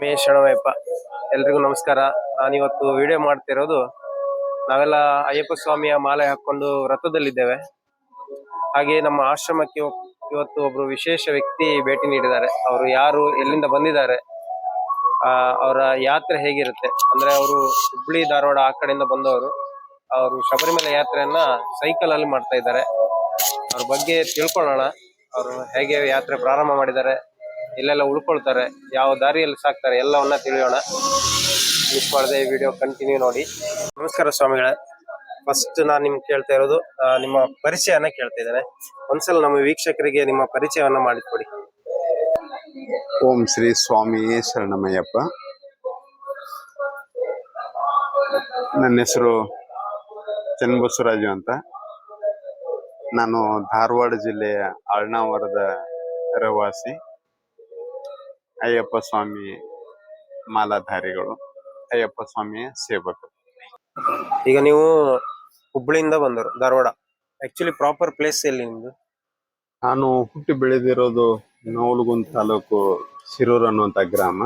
ಮೇ ಶರಣಯ್ಯಪ್ಪ ಎಲ್ರಿಗೂ ನಮಸ್ಕಾರ. ನಾನಿವತ್ತು ವಿಡಿಯೋ ಮಾಡ್ತಿರೋದು, ನಾವೆಲ್ಲ ಅಯ್ಯಪ್ಪ ಸ್ವಾಮಿಯ ಮಾಲೆ ಹಾಕೊಂಡು ವ್ರತದಲ್ಲಿದ್ದೇವೆ. ಹಾಗೆ ನಮ್ಮ ಆಶ್ರಮಕ್ಕೆ ಇವತ್ತು ಒಬ್ರು ವಿಶೇಷ ವ್ಯಕ್ತಿ ಭೇಟಿ ನೀಡಿದ್ದಾರೆ. ಅವರು ಯಾರು, ಎಲ್ಲಿಂದ ಬಂದಿದ್ದಾರೆ ಅವರ ಯಾತ್ರೆ ಹೇಗಿರುತ್ತೆ? ಅಂದ್ರೆ ಅವರು ಹುಬ್ಳಿ, ಧಾರವಾಡ ಆ ಕಡೆಯಿಂದ ಬಂದವರು. ಅವರು ಶಬರಿಮಲೆ ಯಾತ್ರೆಯನ್ನ ಸೈಕಲ್ ಅಲ್ಲಿ ಮಾಡ್ತಾ ಇದ್ದಾರೆ. ಅವ್ರ ಬಗ್ಗೆ ತಿಳ್ಕೊಳ್ಳೋಣ. ಅವರು ಹೇಗೆ ಯಾತ್ರೆ ಪ್ರಾರಂಭ ಮಾಡಿದ್ದಾರೆ. ಎಲ್ಲೆಲ್ಲ ಉಳ್ಕೊಳ್ತಾರೆ, ಯಾವ ದಾರಿಯಲ್ಲಿ ಸಾಕ್ತಾರೆ ಎಲ್ಲವನ್ನ ತಿಳಿಯೋಣ. ಮಿಸ್ ಮಾಡದೆ ಈ ವಿಡಿಯೋ ಕಂಟಿನ್ಯೂ ನೋಡಿ. ನಮಸ್ಕಾರ ಸ್ವಾಮಿಗಳೇ. ಫಸ್ಟ್ ನಾನು ನಿಮ್ಗೆ ಕೇಳ್ತಾ ಇರೋದು ನಿಮ್ಮ ಪರಿಚಯನ ಕೇಳ್ತಾ ಇದ್ದೇನೆ. ಒಂದ್ಸಲ ನಮ್ಮ ವೀಕ್ಷಕರಿಗೆ ನಿಮ್ಮ ಪರಿಚಯವನ್ನ ಮಾಡಿಕೊಡಿ. ಓಂ ಶ್ರೀ ಸ್ವಾಮಿ ಶರಣಮಯ್ಯಪ್ಪ. ನನ್ನ ಹೆಸರು ಚನ್ನಬಸವರಾಜು ಅಂತ. ನಾನು ಧಾರವಾಡ ಜಿಲ್ಲೆಯ ಅಳ್ನಾವರದ ರವಾಸಿ. ಅಯ್ಯಪ್ಪ ಸ್ವಾಮಿ ಮಾಲಾಧಾರಿಗಳು ಅಯ್ಯಪ್ಪ ಸ್ವಾಮಿಯ ಸೇವಕರು. ಈಗ ನೀವು ಹುಬ್ಳಿಯಿಂದ ಬಂದರು ಧಾರವಾಡ. ಆಕ್ಚುಲಿ ಪ್ರಾಪರ್ ಪ್ಲೇಸ್ ಎಲ್ಲಿ ನಿಮ್ದು? ನಾನು ಹುಟ್ಟಿ ಬೆಳೆದಿರೋದು ನವಲಗುಂದ ತಾಲೂಕು ಶಿರೂರು ಅನ್ನುವಂತ ಗ್ರಾಮ.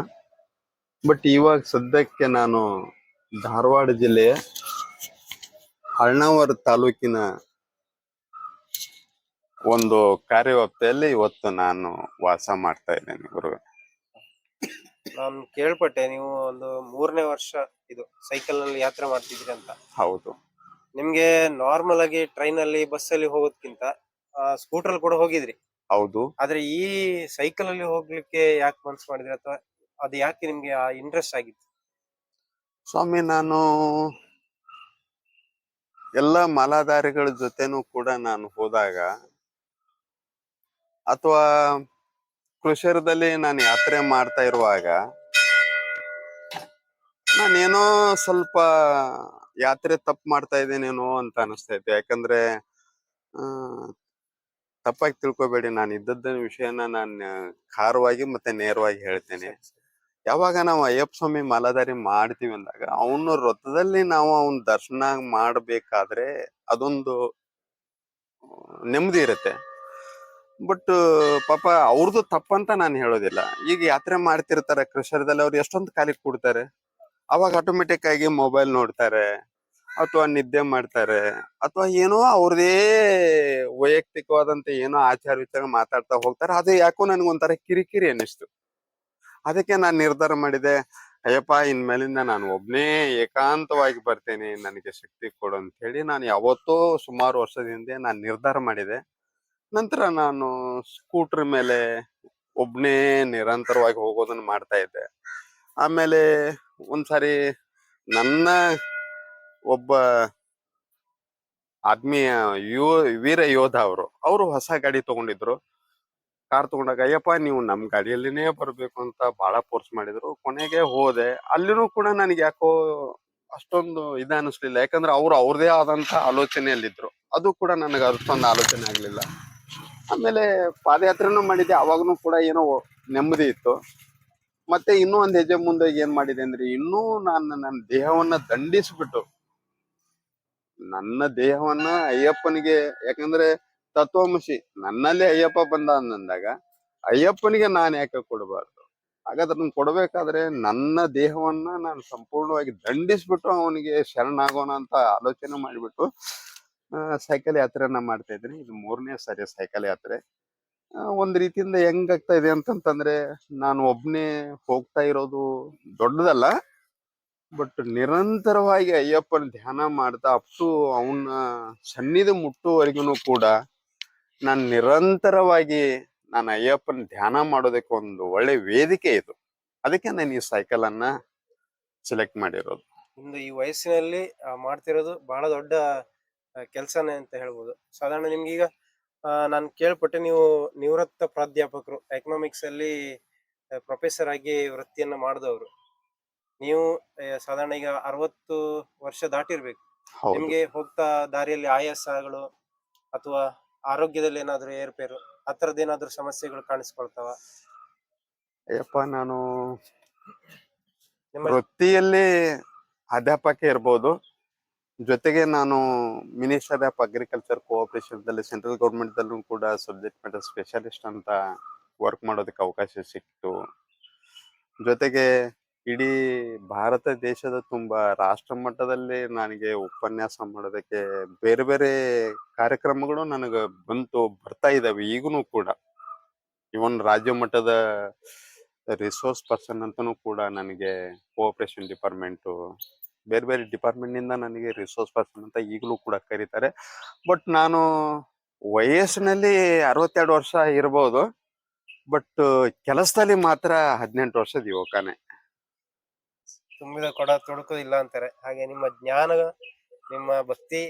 ಬಟ್ ಇವಾಗ ಸದ್ಯಕ್ಕೆ ನಾನು ಧಾರವಾಡ ಜಿಲ್ಲೆಯ ಅಳ್ನಾವರ್ ತಾಲೂಕಿನ ಒಂದು ಕಾರ್ಯವ್ಯಾಪ್ತಿಯಲ್ಲಿ ಇವತ್ತು ನಾನು ವಾಸ ಮಾಡ್ತಾ ಇದ್ದೇನೆ ನಾನು ಕೇಳ್ಪಟ್ಟೆ ನೀವು ಒಂದು ಮೂರನೇ ವರ್ಷ ಇದು ಸೈಕಲ್ನಲ್ಲಿ ಯಾತ್ರೆ ಮಾಡ್ತಿದ್ರಿ ಅಂತ. ಹೌದು. ನಿಮ್ಗೆ ನಾರ್ಮಲ್ ಆಗಿ ಟ್ರೈನ್ ಅಲ್ಲಿ ಬಸ್ ಅಲ್ಲಿ ಹೋಗೋದ್ಕಿಂತ ಸ್ಕೂಟರ್ ಅಲ್ಲಿ ಕೂಡ ಹೋಗಿದ್ರಿ. ಹೌದು. ಆದ್ರೆ ಈ ಸೈಕಲ್ ಅಲ್ಲಿ ಹೋಗ್ಲಿಕ್ಕೆ ಯಾಕೆ ಮನ್ಸು ಮಾಡಿದ್ರಿ? ಅಥವಾ ಅದು ಯಾಕೆ ನಿಮ್ಗೆ ಆ ಇಂಟ್ರೆಸ್ಟ್ ಆಗಿತ್ತು? ಸ್ವಾಮಿ ನಾನು ಎಲ್ಲ ಮಾಲಾಧಾರಿಗಳ ಜೊತೆನೂ ಕೂಡ ನಾನು ಹೋದಾಗ ಅಥವಾ ಕೃಷಿರದಲ್ಲಿ ನಾನು ಯಾತ್ರೆ ಮಾಡ್ತಾ ಇರುವಾಗ ನಾನೇನೋ ಸ್ವಲ್ಪ ಯಾತ್ರೆ ತಪ್ಪು ಮಾಡ್ತಾ ಇದ್ದೇನೇನೋ ಅಂತ ಅನಿಸ್ತಾ ಇತ್ತು. ಯಾಕಂದ್ರೆ ತಪ್ಪಾಗಿ ತಿಳ್ಕೊಬೇಡಿ. ನಾನು ಇದ್ದದ್ದ ವಿಷಯನ ನಾನು ಖಾರವಾಗಿ ಮತ್ತೆ ನೇರವಾಗಿ ಹೇಳ್ತೇನೆ. ಯಾವಾಗ ನಾವು ಅಯ್ಯಪ್ಪ ಸ್ವಾಮಿ ಮಾಲಾಧಾರಿ ಮಾಡ್ತೀವಿ ಅಂದಾಗ, ಅವನ ವ್ರತದಲ್ಲಿ ನಾವು ಅವನ ದರ್ಶನ ಮಾಡಬೇಕಾದ್ರೆ ಅದೊಂದು ನೆಮ್ಮದಿ ಇರುತ್ತೆ. ಬಟ್ ಪಾಪ ಅವ್ರದ್ದು ತಪ್ಪಂತ ನಾನು ಹೇಳೋದಿಲ್ಲ. ಈಗ ಯಾತ್ರೆ ಮಾಡ್ತಿರ್ತಾರೆ ಕೃಷರದಲ್ಲಿ ಅವ್ರು ಎಷ್ಟೊಂದು ಕಾಲಿಗೆ ಕೊಡ್ತಾರೆ. ಅವಾಗ ಆಟೋಮೆಟಿಕ್ ಆಗಿ ಮೊಬೈಲ್ ನೋಡ್ತಾರೆ, ಅಥವಾ ನಿದ್ದೆ ಮಾಡ್ತಾರೆ, ಅಥವಾ ಏನೋ ಅವ್ರದೇ ವೈಯಕ್ತಿಕವಾದಂತ ಏನೋ ಆಚಾರ ವಿಚಾರ ಮಾತಾಡ್ತಾ ಹೋಗ್ತಾರೆ. ಅದು ಯಾಕೋ ನನಗೊಂಥರ ಕಿರಿಕಿರಿ ಅನ್ನಿಸ್ತು. ಅದಕ್ಕೆ ನಾನು ನಿರ್ಧಾರ ಮಾಡಿದೆ, ಅಯ್ಯಪ್ಪ, ಇನ್ಮೇಲಿಂದ ನಾನು ಒಬ್ನೇ ಏಕಾಂತವಾಗಿ ಬರ್ತೇನೆ. ನನಗೆ ಶಕ್ತಿ ಕೊಡು ಅಂತ ಹೇಳಿ ನಾನು ಯಾವತ್ತೋ ಸುಮಾರು ವರ್ಷದ ಹಿಂದೆ ನಾನು ನಿರ್ಧಾರ ಮಾಡಿದೆ. ನಂತರ ನಾನು ಸ್ಕೂಟರ್ ಮೇಲೆ ಒಬ್ನೇ ನಿರಂತರವಾಗಿ ಹೋಗೋದನ್ನ ಮಾಡ್ತಾ ಇದ್ದೆ. ಆಮೇಲೆ ಒಂದ್ಸಾರಿ ನನ್ನ ಒಬ್ಬ ಆತ್ಮೀಯ ಯೋ, ವೀರ ಯೋಧ ಅವರು ಅವರು ಹೊಸ ಗಾಡಿ ತಗೊಂಡಿದ್ರು. ಕಾರ್ ತಗೊಂಡಾಗ, ಅಯ್ಯಪ್ಪ, ನೀವು ನಮ್ ಗಾಡಿಯಲ್ಲಿನೇ ಬರಬೇಕು ಅಂತ ಬಹಳ ಫೋರ್ಸ್ ಮಾಡಿದ್ರು. ಕೊನೆಗೆ ಹೋದೆ. ಅಲ್ಲಿನೂ ಕೂಡ ನನಗೆ ಯಾಕೋ ಅಷ್ಟೊಂದು ಇದ ಅನಿಸ್ಲಿಲ್ಲ. ಯಾಕಂದ್ರೆ ಅವ್ರು ಅವ್ರದೇ ಆದಂತ ಆಲೋಚನೆಯಲ್ಲಿದ್ರು. ಅದು ಕೂಡ ನನಗೆ ಅಷ್ಟೊಂದು ಆಲೋಚನೆ ಆಗ್ಲಿಲ್ಲ. ಆಮೇಲೆ ಪಾದಯಾತ್ರೆನೂ ಮಾಡಿದ್ದೆ, ಅವಾಗನು ಕೂಡ ಏನೋ ನೆಮ್ಮದಿ ಇತ್ತು. ಮತ್ತೆ ಇನ್ನೂ ಒಂದು ಹೆಜ್ಜೆ ಮುಂದೆ ಏನ್ ಮಾಡಿದೆ ಅಂದ್ರೆ, ಇನ್ನೂ ನಾನು ನನ್ನ ದೇಹವನ್ನ ದಂಡಿಸ್ಬಿಟ್ಟು, ನನ್ನ ದೇಹವನ್ನ ಅಯ್ಯಪ್ಪನಿಗೆ, ಯಾಕಂದ್ರೆ ತತ್ವಮಸಿ ನನ್ನಲ್ಲಿ ಅಯ್ಯಪ್ಪ ಬಂದ ಅಂದಾಗ, ಅಯ್ಯಪ್ಪನಿಗೆ ನಾನು ಯಾಕೆ ಕೊಡಬಾರ್ದು? ಹಾಗಾದ್ರೆ ಕೊಡ್ಬೇಕಾದ್ರೆ ನನ್ನ ದೇಹವನ್ನ ನಾನು ಸಂಪೂರ್ಣವಾಗಿ ದಂಡಿಸ್ಬಿಟ್ಟು ಅವನಿಗೆ ಶರಣಾಗೋಣ ಅಂತ ಆಲೋಚನೆ ಮಾಡಿಬಿಟ್ಟು ಸೈಕಲ್ ಯಾತ್ರೆಯನ್ನ ಮಾಡ್ತಾ ಇದ್ದೀನಿ. ಇದು ಮೂರನೇ ಸರಿ ಸೈಕಲ್ ಯಾತ್ರೆ. ಒಂದು ಒಂದ್ ರೀತಿಯಿಂದ ಹೆಂಗಾಗ್ತಾ ಇದೆ ಅಂತಂತಂದ್ರೆ, ನಾನು ಒಬ್ನೇ ಹೋಗ್ತಾ ಇರೋದು ದೊಡ್ಡದಲ್ಲ, ಬಟ್ ನಿರಂತರವಾಗಿ ಅಯ್ಯಪ್ಪನ ಧ್ಯಾನ ಮಾಡ್ತಾ ಅಪ್ಟು ಅವನ ಸನ್ನಿಧಿ ಮುಟ್ಟುವರೆಗೂ ಕೂಡ ನಾನು ನಿರಂತರವಾಗಿ ನಾನು ಅಯ್ಯಪ್ಪನ ಧ್ಯಾನ ಮಾಡೋದಕ್ಕೆ ಒಂದು ಒಳ್ಳೆ ವೇದಿಕೆ ಇದು. ಅದಕ್ಕೆ ನಾನು ಈ ಸೈಕಲ್ ಅನ್ನ ಸೆಲೆಕ್ಟ್ ಮಾಡಿರೋದು. ನಿಮ್ದು ಈ ವಯಸ್ಸಿನಲ್ಲಿ ಮಾಡ್ತಿರೋದು ಬಹಳ ದೊಡ್ಡ ಕೆಲಸನೇ ಅಂತ ಹೇಳ್ಬೋದು. ಸಾಧಾರಣ ನಿಮ್ಗೀಗ ನಾನು ಕೇಳ್ಪಟ್ಟೆ ನೀವು ನಿವೃತ್ತ ಪ್ರಾಧ್ಯಾಪಕರು ಎಕನಾಮಿಕ್ಸ್ ಅಲ್ಲಿ ಪ್ರೊಫೆಸರ್ ಆಗಿ ವೃತ್ತಿಯನ್ನ ಮಾಡಿದವರು. ನೀವು ಸಾಧಾರಣ ಈಗ ಅರವತ್ತು ವರ್ಷ ದಾಟಿರ್ಬೇಕು. ನಿಮ್ಗೆ ಹೋಗ್ತಾ ದಾರಿಯಲ್ಲಿ ಆಯಾಸಗಳು ಅಥವಾ ಆರೋಗ್ಯದಲ್ಲಿ ಏನಾದ್ರು ಏರ್ಪೇರು ಆ ಏನಾದರೂ ಏನಾದ್ರು ಸಮಸ್ಯೆಗಳು ಕಾಣಿಸ್ಕೊಳ್ತಾವ? ಅಯ್ಯಪ್ಪ ನಾನು ವೃತ್ತಿಯಲ್ಲಿ ಅಧ್ಯಾಪಕ ಇರ್ಬೋದು. ಜೊತೆಗೆ ನಾನು ಮಿನಿಸ್ಟರ್ ಆಫ್ ಅಗ್ರಿಕಲ್ಚರ್ ಕೋಆಪರೇಷನ್ ದಲ್ಲಿ ಸೆಂಟ್ರಲ್ ಗೌರ್ಮೆಂಟ್ ದಲ್ಲೂ ಕೂಡ ಸಬ್ಜೆಕ್ಟ್ ಮ್ಯಾಟರ್ ಸ್ಪೆಷಲಿಸ್ಟ್ ಅಂತ ವರ್ಕ್ ಮಾಡೋದಕ್ಕೆ ಅವಕಾಶ ಸಿಕ್ತು ಜೊತೆಗೆ ಇಡೀ ಭಾರತ ದೇಶದ ತುಂಬಾ ರಾಷ್ಟ್ರ ಮಟ್ಟದಲ್ಲಿ ನನಗೆ ಉಪನ್ಯಾಸ ಮಾಡೋದಕ್ಕೆ ಬೇರೆ ಬೇರೆ ಕಾರ್ಯಕ್ರಮಗಳು ನನಗೆ ಬಂತು, ಬರ್ತಾ ಇದಾವೆ ಈಗೂ ಕೂಡ. ಇವನ್ ರಾಜ್ಯ ಮಟ್ಟದ ರಿಸೋರ್ಸ್ ಪರ್ಸನ್ ಅಂತಾನೂ ಕೂಡ ನನಗೆ ಕೋಆಪರೇಷನ್ ಡಿಪಾರ್ಟ್ಮೆಂಟ್ ಬೇರೆ ಬೇರೆ ಡಿಪಾರ್ಟ್ಮೆಂಟ್ನಿಂದ ನನಗೆ ರಿಸೋರ್ಸ್ ಪರ್ಸನ್ ಅಂತ ಈಗಲೂ ಕೂಡ ಕರೀತಾರೆ. ಬಟ್ ನಾನು ವಯಸ್ಸಿನಲ್ಲಿ ಅರವತ್ತೆರಡು ವರ್ಷ ಇರ್ಬೋದು. ಬಟ್ ಕೆಲಸದಲ್ಲಿ ಮಾತ್ರ ಹದಿನೆಂಟು ವರ್ಷದ ಯುವಕನೇ. ತುಂಬಿದ ಕೊಡ ತೊಡಕೋದಿಲ್ಲ ಅಂತಾರೆ. ಹಾಗೆ ನಿಮ್ಮ ಜ್ಞಾನ, ನಿಮ್ಮ ಭಕ್ತಿ,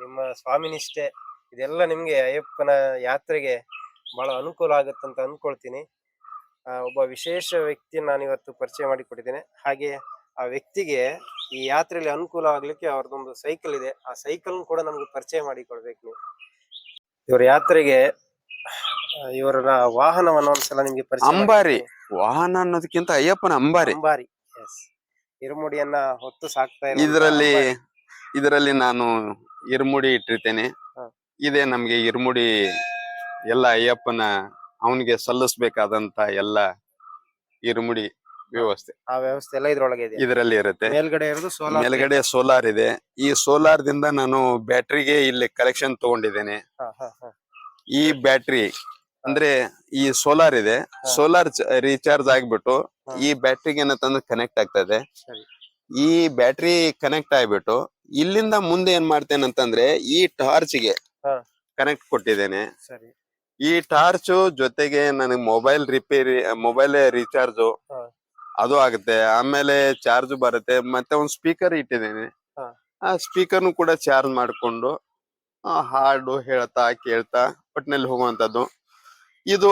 ನಿಮ್ಮ ಸ್ವಾಮಿ ನಿಷ್ಠೆ ಇದೆಲ್ಲ ನಿಮಗೆ ಅಯ್ಯಪ್ಪನ ಯಾತ್ರೆಗೆ ಬಹಳ ಅನುಕೂಲ ಆಗುತ್ತೆ ಅಂತ ಅಂದ್ಕೊಳ್ತೀನಿ ಒಬ್ಬ ವಿಶೇಷ ವ್ಯಕ್ತಿ ನಾನು ಇವತ್ತು ಪರಿಚಯ ಮಾಡಿಕೊಟ್ಟಿದ್ದೇನೆ. ಹಾಗೆ ಆ ವ್ಯಕ್ತಿಗೆ ಈ ಯಾತ್ರೆಯಲ್ಲಿ ಅನುಕೂಲ ಆಗ್ಲಿಕ್ಕೆ ಅವ್ರದ್ದೊಂದು ಸೈಕಲ್ ಇದೆ. ಆ ಸೈಕಲ್ ಕೂಡ ನಮ್ಗೆ ಪರಿಚಯ ಮಾಡಿಕೊಡ್ಬೇಕು ನೀವು. ಇವ್ರ ಯಾತ್ರೆಗೆ ಇವರ ವಾಹನವನ್ನು ಒಂದ್ಸಲ ನಿಮ್ಗೆ ಪರಿಚಯ ಅಂಬಾರಿ. ವಾಹನ ಅನ್ನೋದಕ್ಕಿಂತ ಅಯ್ಯಪ್ಪನ ಅಂಬಾರಿ. ಅಂಬಾರಿ ಇರುಮುಡಿಯನ್ನ ಹೊತ್ತು ಸಾಕ್ತಾ ಇದರಲ್ಲಿ ಇದರಲ್ಲಿ ನಾನು ಇರುಮುಡಿ ಇಟ್ಟಿರ್ತೇನೆ. ಇದೆ ಇದೇ ನಮ್ಗೆ ಇರುಮುಡಿ ಎಲ್ಲ ಅಯ್ಯಪ್ಪನ ಅವನಿಗೆ ಸಲ್ಲಿಸ್ಬೇಕಾದಂತ ಎಲ್ಲ ಇರ್ಮುಡಿ ವ್ಯವಸ್ಥೆ. ಆ ವ್ಯವಸ್ಥೆ ಎಲ್ಲ ಇದ್ರೊಳಗೆ ಇದೆ. ಇದರಲ್ಲಿ ಇರುತ್ತೆ. ಮೇಲ್ಗಡೆ ಇರೋದು ಸೋಲಾರ್ ಮೇಲ್ಗಡೆ ಸೋಲಾರ್ ಇದೆ. ಈ ಸೋಲಾರ್ ದಿಂದ ನಾನು ಬ್ಯಾಟ್ರಿಗೆ ಇಲ್ಲಿ ಕಲೆಕ್ಷನ್ ತಗೊಂಡಿದ್ದೇನೆ. ಈ ಬ್ಯಾಟ್ರಿ ಅಂದ್ರೆ ಈ ಸೋಲಾರ್ ಇದೆ. ಸೋಲಾರ್ ರೀಚಾರ್ಜ್ ಆಗ್ಬಿಟ್ಟು. ಈ ಬ್ಯಾಟ್ರಿಗೆ ಏನಂತಂದ್ರೆ ಕನೆಕ್ಟ್ ಆಗ್ತದೆ. ಈ ಬ್ಯಾಟ್ರಿ ಕನೆಕ್ಟ್ ಆಗ್ಬಿಟ್ಟು ಇಲ್ಲಿಂದ ಮುಂದೆ ಏನ್ ಮಾಡ್ತೇನೆ ಅಂತಂದ್ರೆ ಈ ಟಾರ್ಚ್ಗೆ. ಕನೆಕ್ಟ್ ಕೊಟ್ಟಿದ್ದೇನೆ. ಈ ಟಾರ್ಚ್ ಜೊತೆಗೆ ನನಗೆ ಮೊಬೈಲ್ ರಿಪೇರಿ ಮೊಬೈಲ್ ರೀಚಾರ್ಜ್. ಅದು ಆಗುತ್ತೆ. ಆಮೇಲೆ ಚಾರ್ಜ್ ಬರುತ್ತೆ. ಮತ್ತೆ ಒಂದು ಸ್ಪೀಕರ್ ಇಟ್ಟಿದ್ದೇನೆ. ಆ ಸ್ಪೀಕರ್ ಕೂಡ ಚಾರ್ಜ್ ಮಾಡ್ಕೊಂಡು ಹಾಡು ಹೇಳ್ತಾ ಕೇಳ್ತಾ ಒಟ್ಟಿನಲ್ಲಿ ಹೋಗುವಂತದ್ದು ಇದು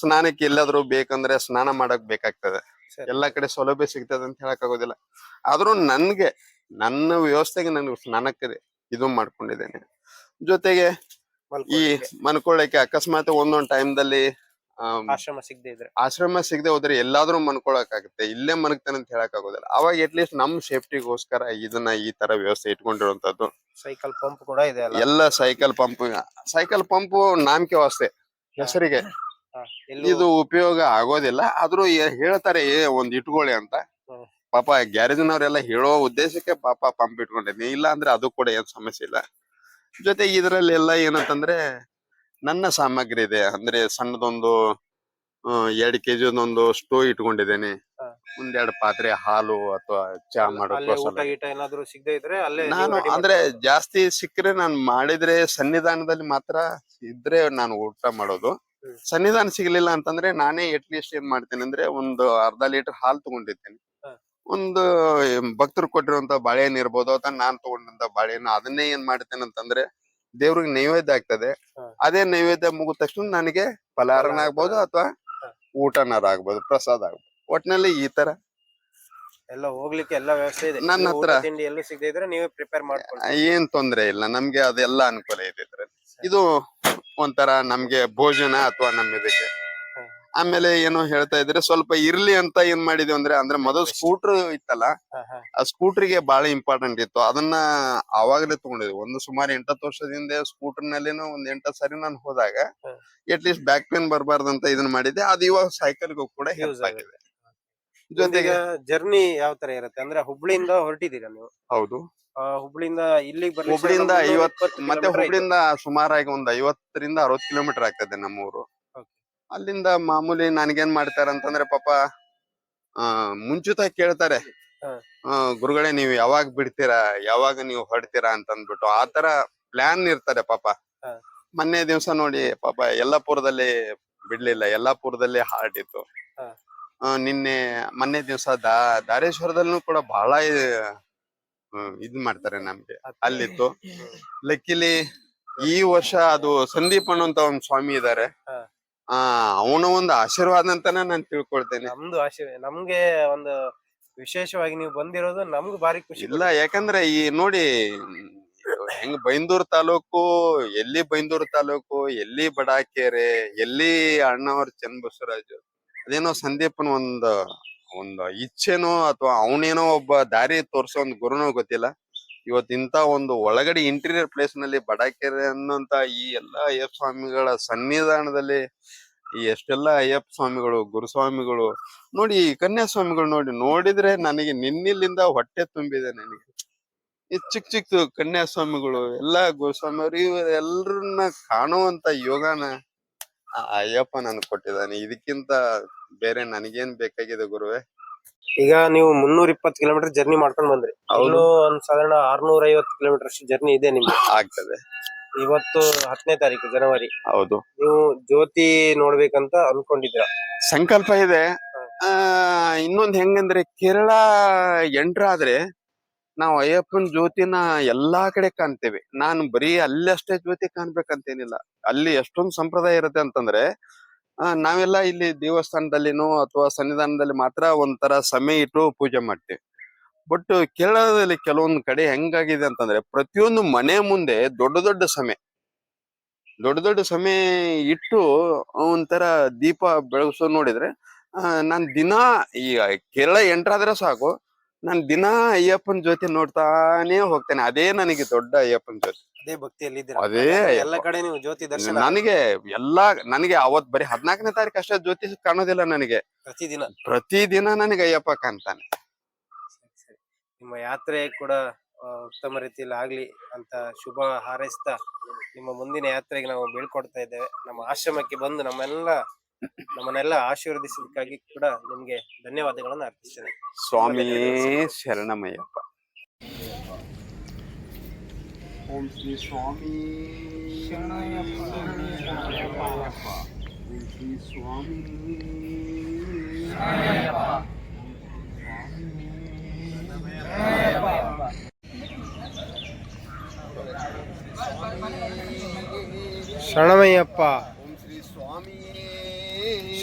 ಸ್ನಾನಕ್ಕೆ ಎಲ್ಲಾದ್ರೂ ಬೇಕಂದ್ರೆ ಸ್ನಾನ ಮಾಡಕ್ ಬೇಕಾಗ್ತದೆ. ಎಲ್ಲಾ ಕಡೆ ಸೌಲಭ್ಯ ಸಿಗ್ತದೆ ಅಂತ ಹೇಳಕ್ ಆಗೋದಿಲ್ಲ. ಆದ್ರೂ ನನ್ಗೆ ನನ್ನ ವ್ಯವಸ್ಥೆಗೆ ನಾನು ಸ್ನಾನಕ್ಕೆ ಇದು ಮಾಡ್ಕೊಂಡಿದ್ದೇನೆ. ಜೊತೆಗೆ ಈ. ಮನ್ಕೊಳ್ಳಕ್ಕೆ ಅಕಸ್ಮಾತ್ ಒಂದೊಂದ್ ಟೈಮ್ದಲ್ಲಿ ಆಶ್ರಮ ಸಿಗದೆ ಇದ್ರೆ. ಆಶ್ರಮ ಸಿಗದೆ ಹೋದ್ರೆ ಎಲ್ಲಾದ್ರೂ ಮನ್ಕೊಳಕ್ ಆಗುತ್ತೆ ಇಲ್ಲೇ ಮನಗ್ತಾನೆ ಅಂತ ಹೇಳಕ್ ಆಗೋದಿಲ್ಲ. ಅವಾಗ ಅಟ್ಲೀಸ್ಟ್ ನಮ್ ಸೇಫ್ಟಿಗೋಸ್ಕರ ಇದನ್ನ ಈ ತರ ವ್ಯವಸ್ಥೆ ಇಟ್ಕೊಂಡಿರುವಂತದ್ದು ಸೈಕಲ್ ಪಂಪ್ ಕೂಡ ಇದೆ ಎಲ್ಲ ಸೈಕಲ್ ಪಂಪ್ ಸೈಕಲ್ ಪಂಪ್ ನಾಮಕೆ ವಾಸ್ತೆ ಹೆಸರಿಗೆ. ಇದು ಉಪಯೋಗ ಆಗೋದಿಲ್ಲ. ಆದ್ರೂ ಹೇಳ್ತಾರೆ ಒಂದ್ ಇಟ್ಕೊಳ್ಳಿ ಅಂತ. ಪಾಪ ಪಾಪ ಗ್ಯಾರೇಜ್ನವರೆಲ್ಲ ಹೇಳೋ ಉದ್ದೇಶಕ್ಕೆ ಪಾಪ ಪಂಪ್ ಇಟ್ಕೊಂಡಿದ್ದೀನಿ ಇಲ್ಲ ಅಂದ್ರೆ ಅದು ಕೂಡ ಏನ್ ಸಮಸ್ಯೆ ಇಲ್ಲ. ಜೊತೆಗೆ ಇದ್ರಲ್ಲಿ ಎಲ್ಲ ಏನಂತಂದ್ರೆ ನನ್ನ ಸಾಮಗ್ರಿ ಇದೆ. ಅಂದ್ರೆ ಸಣ್ಣದೊಂದು ಎರಡ್ ಕೆಜಿ ಒಂದು ಸ್ಟೋ ಇಟ್ಕೊಂಡಿದ್ದೇನೆ. ಒಂದೆರಡು ಪಾತ್ರೆ ಹಾಲು ಅಥವಾ ಚಾ ಮಾಡೋದು ಸಿಗದೆ ಇದ್ರೆ ಅಲ್ಲೇ ನಾನು ಅಂದ್ರೆ ಜಾಸ್ತಿ ಸಿಕ್ಕರೆ ನಾನು ಮಾಡಿದ್ರೆ ಸನ್ನಿಧಾನದಲ್ಲಿ ಮಾತ್ರ ಇದ್ರೆ ನಾನು ಊಟ ಮಾಡೋದು. ಸನ್ನಿಧಾನ ಸಿಗ್ಲಿಲ್ಲ ಅಂತಂದ್ರೆ ನಾನೇ ಎಟ್ ಲೀಸ್ಟ್ ಏನ್ ಮಾಡ್ತೇನೆ ಅಂದ್ರೆ ಒಂದು ಅರ್ಧ ಲೀಟರ್ ಹಾಲು ತಗೊಂಡಿರ್ತೇನೆ. ಒಂದು ಭಕ್ತರು ಕೊಟ್ಟಿರುವಂತ ಬಾಳೆಹಣ್ಣು ಇರ್ಬೋದು ಅಥವಾ ನಾನ್ ತಗೊಂಡಂತ ಬಾಳೆಹಣ್ಣು ಅದನ್ನೇ ಏನ್ ಮಾಡ್ತೇನೆ ಅಂತಂದ್ರೆ ದೇವ್ರಿಗೆ ನೈವೇದ್ಯ ಆಗ್ತದೆ. ಅದೇ ನೈವೇದ್ಯ ಮುಗಿದ ತಕ್ಷಣ ನನಗೆ ಫಲಾರನ ಆಗಬಹುದು ಆಗ್ಬೋದು ಅಥವಾ. ಊಟನಾರ ಆಗ್ಬೋದು ಪ್ರಸಾದ ಆಗ್ಬೋದು. ಒಟ್ಟಿನಲ್ಲಿ ಈ ತರ. ಎಲ್ಲ ಹೋಗ್ಲಿಕ್ಕೆ ಎಲ್ಲ ವ್ಯವಸ್ಥೆ ಇದೆ. ನನ್ನ ಹತ್ರ- ತಿಂಡಿ ಎಲ್ಲೂ ಸಿಗದೆ ಇದ್ರೆ ನೀವೇ ಪ್ರಿಪೇರ್ ಮಾಡ್ಕೊಳ್ಳಿ ಏನ್ ತೊಂದ್ರೆ ಇಲ್ಲ. ನಮ್ಗೆ ಅದೆಲ್ಲ ಅನುಕೂಲ ಇದೆ ಇದು ಒಂಥರ ನಮ್ಗೆ ಭೋಜನ ಅಥವಾ ನಮ್ಮ ಇದಕ್ಕೆ. ಆಮೇಲೆ ಏನೋ ಹೇಳ್ತಾ ಇದ್ರೆ ಸ್ವಲ್ಪ ಇರ್ಲಿ ಅಂತ ಏನ್ ಮಾಡಿದ್ವಿ ಅಂದ್ರೆ ಅಂದ್ರೆ ಮೊದಲು ಸ್ಕೂಟರ್ ಇತ್ತಲ್ಲ. ಆ ಸ್ಕೂಟ್ರಿಗೆ ಬಹಳ ಇಂಪಾರ್ಟೆಂಟ್ ಇತ್ತು ಅದನ್ನ ಅವಾಗಲೇ ತಗೊಂಡಿದ್ವಿ ಒಂದು ಸುಮಾರು ಎಂಟತ್ತು ವರ್ಷದಿಂದ ಸ್ಕೂಟರ್ ನಲ್ಲಿನೂ ಒಂದ್ ಎಂಟತ್ತು ಸರಿ ನಾನು ಹೋದಾಗ. ಅಟ್ ಲೀಸ್ಟ್ ಬ್ಯಾಕ್ ಪೇನ್ ಅಂತ ಇದನ್ನ ಮಾಡಿದ್ದೆ ಅದು ಇವಾಗ ಸೈಕಲ್ಗೂ ಕೂಡ ಯೂಸ್ ಆಗಿದೆ. ಜೊತೆಗೆ ಜರ್ನಿ ಯಾವ ತರ ಇರುತ್ತೆ ಅಂದ್ರೆ ಹುಬ್ಳಿಯಿಂದ ಹೊರಟಿದ್ದೀರಾ ನೀವು ಹೌದು ಹುಬ್ಳಿಯಿಂದ ಇಲ್ಲಿಗೆ ಬರ್ಲಿಕ್ಕೆ ಹುಬ್ಳಿಯಿಂದ ಐವತ್ತು ಐವತ್ ಮತ್ತೆ. ಹುಬ್ಳಿಯಿಂದ ಸುಮಾರಾಗಿ ಒಂದ್ ಐವತ್ತರಿಂದ ಅರವತ್ ಕಿಲೋಮೀಟರ್ ಆಗ್ತದೆ ನಮ್ಮೂರು. ಅಲ್ಲಿಂದ ಮಾಮೂಲಿ ನನ್ಗೇನ್ ಮಾಡ್ತಾರ ಅಂತಂದ್ರೆ ಪಾಪ ಆ ಮುಂಚಿತ ಕೇಳ್ತಾರೆ ಆ, ಗುರುಗಳೇ ನೀವು ಯಾವಾಗ ಬಿಡ್ತೀರಾ ಯಾವಾಗ ನೀವು ಹೊರಡ್ತೀರಾ ಅಂತ ಅಂದ್ಬಿಟ್ಟು ಆತರ ಪ್ಲಾನ್ ಇರ್ತಾರೆ ಪಾಪ. ಮೊನ್ನೆ ದಿವಸ ನೋಡಿ ಪಾಪ ಯಲ್ಲಾಪುರದಲ್ಲಿ ಬಿಡ್ಲಿಲ್ಲ ಯಲ್ಲಾಪುರದಲ್ಲಿ ಹಾರ್ಟ್ ಇತ್ತು ನಿನ್ನೆ ಮೊನ್ನೆ ದಿವಸ ದಾ ದಾರೇಶ್ವರದಲ್ಲೂ ಕೂಡ ಬಹಳ ಇದ್ ಮಾಡ್ತಾರೆ ನಮ್ಗೆ ಅಲ್ಲಿತ್ತು. ಲಕ್ಕಿಲಿ ಈ ವರ್ಷ ಅದು ಸಂದೀಪ್ ಅನ್ನುವಂತ ಒಂದ್ ಸ್ವಾಮಿ ಇದಾರೆ. ಆ ಅವನ ಒಂದು ಆಶೀರ್ವಾದ ಅಂತಾನೆ ನಾನು ತಿಳ್ಕೊಳ್ತೇನೆ. ನಮ್ದು ಆಶೀರ್ವಾದ ನಮ್ಗೆ ಒಂದು ವಿಶೇಷವಾಗಿ ನೀವು ಬಂದಿರೋದು ನಮ್ಗೆ ಭಾರಿ ಖುಷಿ ಇಲ್ಲ ಯಾಕಂದ್ರೆ ಈ ನೋಡಿ ಹೆಂಗ್ ಬೈಂದೂರ್ ತಾಲೂಕು ಎಲ್ಲಿ ಬೈಂದೂರ್ ತಾಲೂಕು ಎಲ್ಲಿ ಬಡಾಕೆರೆ ಎಲ್ಲಿ ಅಣ್ಣವ್ರ ಚನ್ನಬಸವರಾಜು ಅದೇನೋ ಸಂದೀಪನ ಒಂದು ಒಂದು ಇಚ್ಛೆನೋ ಅಥವಾ ಅವನೇನೋ ಒಬ್ಬ ದಾರಿ ತೋರ್ಸೋ ಒಂದು ಗುರುನೋ ಗೊತ್ತಿಲ್ಲ. ಇವತ್ ಇಂತ ಒಂದು ಒಳಗಡೆ ಇಂಟೀರಿಯರ್ ಪ್ಲೇಸ್ನಲ್ಲಿ ಬಡಕೆರೆ ಅನ್ನೋಂತ ಈ ಎಲ್ಲಾ ಅಯ್ಯಪ್ಪ ಸ್ವಾಮಿಗಳ ಸನ್ನಿಧಾನದಲ್ಲಿ ಈ ಎಷ್ಟೆಲ್ಲ ಅಯ್ಯಪ್ಪ ಸ್ವಾಮಿಗಳು ಗುರುಸ್ವಾಮಿಗಳು ನೋಡಿ ಈ ಕನ್ಯಾಸ್ವಾಮಿಗಳು ನೋಡಿ ನೋಡಿದ್ರೆ ನನಗೆ ನಿನ್ನಿಲ್ಲಿಂದ ಹೊಟ್ಟೆ ತುಂಬಿದೆ ನನಗೆ. ಈ ಚಿಕ್ಕ ಚಿಕ್ಕ ಕನ್ಯಾಸ್ವಾಮಿಗಳು, ಎಲ್ಲಾ ಗುರುಸ್ವಾಮಿಯವರು ಇವ್ರ ಎಲ್ರನ್ನ ಕಾಣುವಂತ ಯೋಗನ ಅಯ್ಯಪ್ಪ ನನ್ಗೆ ಕೊಟ್ಟಿದ್ದಾನೆ. ಇದಕ್ಕಿಂತ ಬೇರೆ ನನಗೇನ್ ಬೇಕಾಗಿದೆ ಗುರುವೆ? ಈಗ ನೀವು ಮುನ್ನೂರ ಇಪ್ಪತ್ತು ಕಿಲೋಮೀಟರ್ ಜರ್ನಿ ಮಾಡ್ಕೊಂಡು ಬಂದ್ರಿ. ಅವನು ಒಂದ್ ಸಾಧಾರಣ ಆರ್ನೂರ ಐವತ್ತು ಕಿಲೋಮೀಟರ್ ಅಷ್ಟು ಜರ್ನಿ ಇದೆ ನಿಮ್ಗೆ ಆಗ್ತದೆ. ಇವತ್ತು ಹತ್ತನೇ ತಾರೀಕು ಜನವರಿ. ಹೌದು. ನೀವು ಜ್ಯೋತಿ ನೋಡ್ಬೇಕಂತ ಅನ್ಕೊಂಡಿದ್ರ ಸಂಕಲ್ಪ ಇದೆ. ಆ ಇನ್ನೊಂದ್ ಹೆಂಗಂದ್ರೆ ಕೇರಳ ಎಂಟ್ರ್ ಆದ್ರೆ ನಾವು ಅಯ್ಯಪ್ಪನ ಜ್ಯೋತಿನ ಎಲ್ಲಾ ಕಡೆ ಕಾಣ್ತೇವೆ. ನಾನು ಬರೀ ಅಲ್ಲಿ ಅಷ್ಟೇ ಜ್ಯೋತಿ ಕಾಣ್ಬೇಕಂತೇನಿಲ್ಲ. ಅಲ್ಲಿ ಎಷ್ಟೊಂದು ಸಂಪ್ರದಾಯ ಇರುತ್ತೆ ಅಂತಂದ್ರೆ ನಾವೆಲ್ಲ ಇಲ್ಲಿ ದೇವಸ್ಥಾನದಲ್ಲಿನೋ ಅಥವಾ ಸನ್ನಿಧಾನದಲ್ಲಿ ಮಾತ್ರ ಒಂಥರ ಸಮಯ ಇಟ್ಟು ಪೂಜೆ ಮಾಡ್ತೀವಿ. ಬಟ್ ಕೇರಳದಲ್ಲಿ ಕೆಲವೊಂದು ಕಡೆ ಹೆಂಗಾಗಿದೆ ಅಂತಂದ್ರೆ ಪ್ರತಿಯೊಂದು ಮನೆ ಮುಂದೆ ದೊಡ್ಡ ದೊಡ್ಡ ಸಮಯ ದೊಡ್ಡ ದೊಡ್ಡ ಸಮಯ ಇಟ್ಟು ಒಂಥರ ದೀಪ ಬೆಳಗಿಸೋ ನೋಡಿದ್ರೆ ನಾನ್ ದಿನಾ ಈ ಕೇರಳ ಎಂಟ್ರಾದ್ರೆ ಸಾಕು ನಾನ್ ದಿನ ಅಯ್ಯಪ್ಪನ ಜೊತೆ ನೋಡ್ತಾನೆ ಹೋಗ್ತೇನೆ. ಅದೇ ನನಗೆ ದೊಡ್ಡ ಅಯ್ಯಪ್ಪನ ಜೊತೆ. ಅದೇ ಭಕ್ತಿಯಲ್ಲಿ ಅದೇ ಎಲ್ಲ ಕಡೆ ನೀವು ಜ್ಯೋತಿ ದರ್ಶನ ನನಗೆ ಎಲ್ಲಾ ನನಗೆ ಅವತ್ ಬರೀ ಹದ್ನಾಲ್ಕನೇ ತಾರೀಕು ಅಷ್ಟೇ ಜ್ಯೋತಿ ಕಾಣೋದಿಲ್ಲ ನನಗೆ. ಪ್ರತಿದಿನ. ಪ್ರತಿದಿನ ನನಗೆ ಅಯ್ಯಪ್ಪ ಕಾಣ್ತಾನೆ. ನಿಮ್ಮ ಯಾತ್ರೆ ಕೂಡ ಉತ್ತಮ ರೀತಿಯಲ್ಲಿ ಆಗ್ಲಿ ಅಂತ ಶುಭ ಹಾರೈಸ್ತಾ ನಿಮ್ಮ ಮುಂದಿನ ಯಾತ್ರೆಗೆ ನಾವು ಬೀಳ್ಕೊಡ್ತಾ ಇದ್ದೇವೆ. ನಮ್ಮ ಆಶ್ರಮಕ್ಕೆ ಬಂದು ನಮ್ಮೆಲ್ಲ ನಮ್ಮನ್ನೆಲ್ಲ ಆಶೀರ್ವದಿಸಿದ್ದಕ್ಕಾಗಿ ಕೂಡ ನಿಮ್ಗೆ ಧನ್ಯವಾದಗಳನ್ನು ಅರ್ಪಿಸ್ತೇನೆ. ಸ್ವಾಮಿ ಶರಣಮಯ್ಯಪ್ಪ. ಓಂ ಶ್ರೀ ಸ್ವಾಮಿ ಓಂ ಶ್ರೀ ಸ್ವಾಮಿ ಶರಣಮಯ್ಯಪ್ಪ.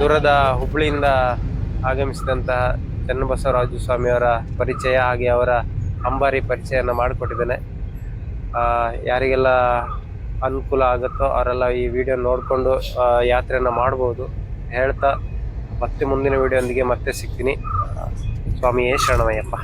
ದೂರದ ಹುಬ್ಬಳ್ಳಿಯಿಂದ ಆಗಮಿಸಿದಂತಹ ಚನ್ನಬಸವರಾಜು ಸ್ವಾಮಿಯವರ ಪರಿಚಯ ಹಾಗೆ ಅವರ ಅಂಬಾರಿ ಪರಿಚಯನ ಮಾಡಿಕೊಟ್ಟಿದ್ದೇನೆ. ಯಾರಿಗೆಲ್ಲ ಅನುಕೂಲ ಆಗುತ್ತೋ ಅವರೆಲ್ಲ ಈ ವಿಡಿಯೋ ನೋಡಿಕೊಂಡು ಯಾತ್ರೆಯನ್ನು ಮಾಡ್ಬೋದು ಹೇಳ್ತಾ ಮತ್ತೆ ಮುಂದಿನ ವಿಡಿಯೋಂದಿಗೆ ಮತ್ತೆ ಸಿಗ್ತೀನಿ. ಸ್ವಾಮಿಯೇ ಶರಣಮಯ್ಯಪ್ಪ